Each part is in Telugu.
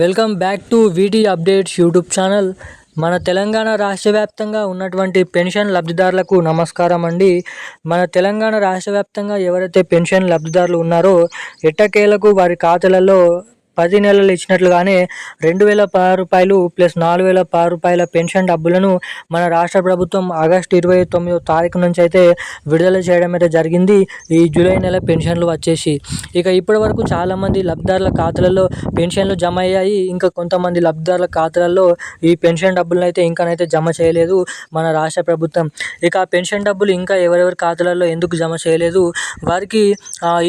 Welcome back to VT updates YouTube channel. మన తెలంగాణ రాష్ట్ర వ్యాప్తంగా ఉన్నటువంటి పెన్షన్ లబ్ధిదారులకు నమస్కారం అండి. మన తెలంగాణ రాష్ట్ర వ్యాప్తంగా ఎవరైతే పెన్షన్ లబ్ధిదారులు ఉన్నారో ఎట్టకేలకు వారి ఖాతాలలో పది నెలలు ఇచ్చినట్లుగానే రెండు వేల పది రూపాయలు ప్లస్ నాలుగు వేల పది రూపాయల పెన్షన్ డబ్బులను మన రాష్ట్ర ప్రభుత్వం ఆగస్టు ఇరవై తొమ్మిదో తారీఖు నుంచి అయితే విడుదల చేయడం అయితే జరిగింది. ఈ జూలై నెల పెన్షన్లు వచ్చేసి. ఇక ఇప్పటి వరకు చాలామంది లబ్ధిదారుల ఖాతాలలో పెన్షన్లు జమ అయ్యాయి. ఇంకా కొంతమంది లబ్ధిదారుల ఖాతాలలో ఈ పెన్షన్ డబ్బులను అయితే ఇంకానైతే జమ చేయలేదు మన రాష్ట్ర ప్రభుత్వం. ఇక ఆ పెన్షన్ డబ్బులు ఇంకా ఎవరెవరి ఖాతాలలో ఎందుకు జమ చేయలేదు? వారికి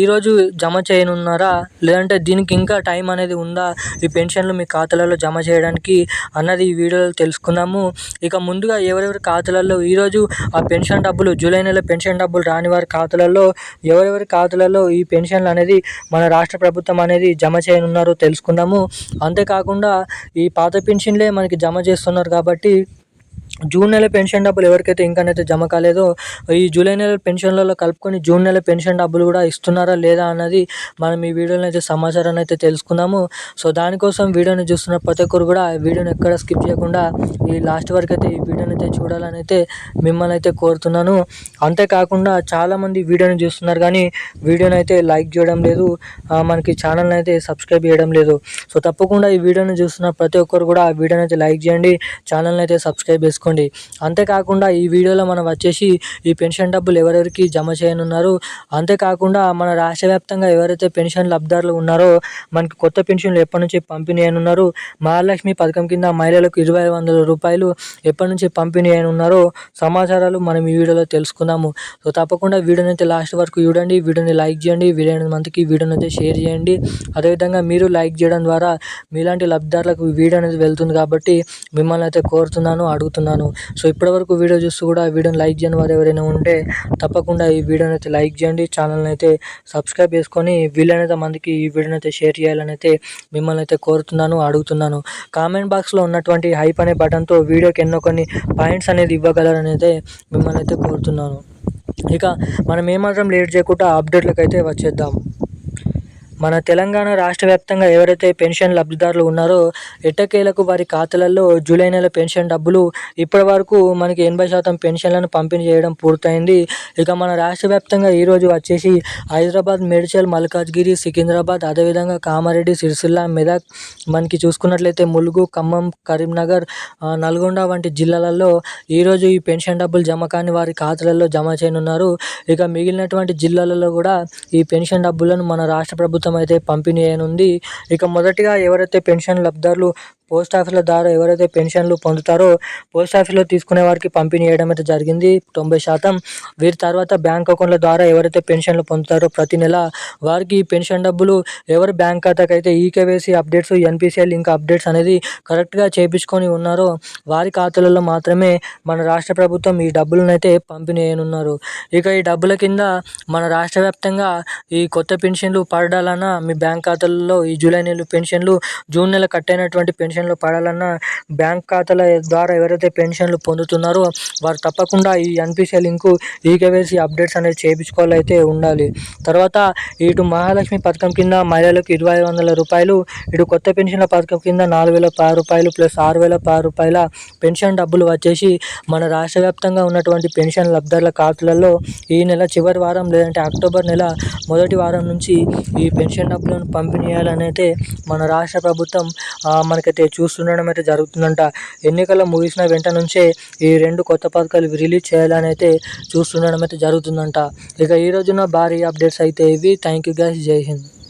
ఈరోజు జమ చేయనున్నారా? లేదంటే దీనికి ఇంకా టైం అనేది ఉందా? ఈ పెన్షన్లు మీ ఖాతాలలో జమ చేయడానికి అన్నది ఈ వీడియోలో తెలుసుకుందాము. ఇక ముందుగా ఎవరెవరి ఖాతాలలో ఈరోజు ఆ పెన్షన్ డబ్బులు జూలై నెల పెన్షన్ డబ్బులు రాని వారి ఖాతాలలో ఎవరెవరి ఖాతాలలో ఈ పెన్షన్లు అనేది మన రాష్ట్ర ప్రభుత్వం అనేది జమ చేయనున్నారో తెలుసుకుందాము. అంతేకాకుండా ఈ పాత పెన్షన్లే మనకి జమ చేస్తున్నారు కాబట్టి జూన్ నెల పెన్షన్ డబ్బులు ఎవరికైతే ఇంకానైతే జమ కాలేదో ఈ జూలై నెల పెన్షన్లలో కలుపుకొని జూన్ నెల పెన్షన్ డబ్బులు కూడా ఇస్తున్నారా లేదా అన్నది మనం ఈ వీడియోలో అయితే సమాచారాన్ని అయితే తెలుసుకుందాము. సో దానికోసం వీడియోని చూస్తున్న ప్రతి ఒక్కరు కూడా వీడియోని ఎక్కడ స్కిప్ చేయకుండా ఈ లాస్ట్ వరకు అయితే ఈ వీడియోని అయితే చూడాలని అయితే మిమ్మల్ని అయితే కోరుతున్నాను. అంతేకాకుండా చాలామంది వీడియోని చూస్తున్నారు కానీ వీడియోని అయితే లైక్ చేయడం లేదు మనకి ఛానల్ని అయితే సబ్స్క్రైబ్ చేయడం లేదు. సో తప్పకుండా ఈ వీడియోని చూస్తున్న ప్రతి ఒక్కరు కూడా ఆ వీడియోని అయితే లైక్ చేయండి ఛానల్ని అయితే సబ్స్క్రైబ్ చేసుకోండి. చేసుకోండి. అంతేకాకుండా ఈ వీడియోలో మనం వచ్చేసి ఈ పెన్షన్ డబ్బులు ఎవరెవరికి జమ చేయనున్నారు అంతేకాకుండా మన రాష్ట్ర వ్యాప్తంగా ఎవరైతే పెన్షన్ లబ్ధిదారులు ఉన్నారో మనకి కొత్త పెన్షన్లు ఎప్పటి నుంచి పంపిణీ అయినున్నారు మహాలక్ష్మి పథకం కింద మహిళలకు ఇరవై వందల రూపాయలు ఎప్పటి నుంచి పంపిణీ అయినున్నారో సమాచారాలు మనం ఈ వీడియోలో తెలుసుకుందాము. సో తప్పకుండా వీడియోని అయితే లాస్ట్ వరకు చూడండి వీడియోని లైక్ చేయండి వీడియో మందికి వీడియోని అయితే షేర్ చేయండి. అదేవిధంగా మీరు లైక్ చేయడం ద్వారా మీలాంటి లబ్ధిదారులకు వీడియో అనేది వెళ్తుంది కాబట్టి మిమ్మల్ని అయితే కోరుతున్నాను అడుగుతున్నాను. చేస్తున్నాను. సో ఇప్పటివరకు వీడియో చూస్తూ కూడా వీడియోని లైక్ చేయని వారు ఎవరైనా ఉంటే తప్పకుండా ఈ వీడియోని అయితే లైక్ చేయండి. ఛానల్ని అయితే సబ్స్క్రైబ్ చేసుకొని వీలైనంత మందికి ఈ వీడియోని అయితే షేర్ చేయాలని అయితే మిమ్మల్ని అయితే కోరుతున్నాను అడుగుతున్నాను. కామెంట్ బాక్స్లో ఉన్నటువంటి హైప్ అనే బటన్తో వీడియోకి ఎన్నో కొన్ని పాయింట్స్ అనేది ఇవ్వగలరని అయితే మిమ్మల్ని అయితే కోరుతున్నాను. ఇక మనం ఏమాత్రం లేట్ చేయకుండా అప్డేట్లకు అయితే వచ్చేద్దాం. మన తెలంగాణ రాష్ట్ర వ్యాప్తంగా ఎవరైతే పెన్షన్ లబ్ధిదారులు ఉన్నారో ఎట్టకేలకు వారి ఖాతాలలో జూలై నెల పెన్షన్ డబ్బులు ఇప్పటి వరకు మనకి ఎనభై శాతం పెన్షన్లను పంపిణీ చేయడం పూర్తయింది. ఇక మన రాష్ట్ర వ్యాప్తంగా ఈరోజు వచ్చేసి హైదరాబాద్ మేడ్చల్ మల్కాజ్గిరి సికింద్రాబాద్ అదేవిధంగా కామారెడ్డి సిరిసిల్ల మెదక్ మనకి చూసుకున్నట్లయితే ములుగు ఖమ్మం కరీంనగర్ నల్గొండ వంటి జిల్లాలలో ఈరోజు ఈ పెన్షన్ డబ్బులు జమ కాని వారి ఖాతాలలో జమ చేయనున్నారు. ఇక మిగిలినటువంటి జిల్లాలలో కూడా ఈ పెన్షన్ డబ్బులను మన రాష్ట్ర ప్రభుత్వం అయితే పంపిణీ అయినుంది. ఇక మొదటిగా ఎవరైతే పెన్షన్ లబ్ధారులు పోస్ట్ ఆఫీసుల ద్వారా ఎవరైతే పెన్షన్లు పొందుతారో పోస్ట్ ఆఫీస్లో తీసుకునే వారికి పంపిణీ చేయడం అయితే జరిగింది. తొంభై శాతం. వీరి తర్వాత బ్యాంక్ అకౌంట్ల ద్వారా ఎవరైతే పెన్షన్లు పొందుతారో ప్రతి నెల వారికి పెన్షన్ డబ్బులు ఎవరి బ్యాంక్ ఖాతాకి అయితే eKYC updates NPCI link updates అనేది కరెక్ట్గా చేయించుకొని ఉన్నారో వారి ఖాతాలలో మాత్రమే మన రాష్ట్ర ప్రభుత్వం ఈ డబ్బులనైతే పంపిణీ చేయనున్నారు. ఇక ఈ డబ్బుల కింద మన రాష్ట్ర వ్యాప్తంగా ఈ కొత్త పెన్షన్లు పడాలన్నా మీ బ్యాంక్ ఖాతాలలో ఈ జూలై నెల పెన్షన్లు జూన్ నెల కట్ అయినటువంటి పెన్షన్ పెన్షన్లు పడాలన్నా బ్యాంక్ ఖాతాల ద్వారా ఎవరైతే పెన్షన్లు పొందుతున్నారో వారు తప్పకుండా ఈ ఎన్పిసిఐ లింకు ఈకేవైసీ అప్డేట్స్ అనేది చేయించుకోవాలైతే ఉండాలి. తర్వాత ఇటు మహాలక్ష్మి పథకం కింద మహిళలకు ఇరవై వందల రూపాయలు ఇటు కొత్త పెన్షన్ల పథకం కింద నాలుగు వేల పది రూపాయలు ప్లస్ ఆరు వేల పది రూపాయల పెన్షన్ డబ్బులు వచ్చేసి మన రాష్ట్ర వ్యాప్తంగా ఉన్నటువంటి పెన్షన్ లబ్ధారుల ఖాతాలలో ఈ నెల చివరి వారం లేదంటే అక్టోబర్ నెల మొదటి వారం నుంచి ఈ పెన్షన్ డబ్బులను పంపిణీ చేయాలని అయితే మన రాష్ట్ర ప్రభుత్వం మనకైతే చూస్తుండడం అయితే జరుగుతుందంట. ఎన్నికలు ముగిసిన వెంట నుంచే ఈ రెండు కొత్త పథకాలు రిలీజ్ చేయాలని అయితే చూస్తుండడం అయితే జరుగుతుందంట. ఇక ఈ రోజున భారీ అప్డేట్స్ అయితే ఇవి. Thank you guys. జై హింద్.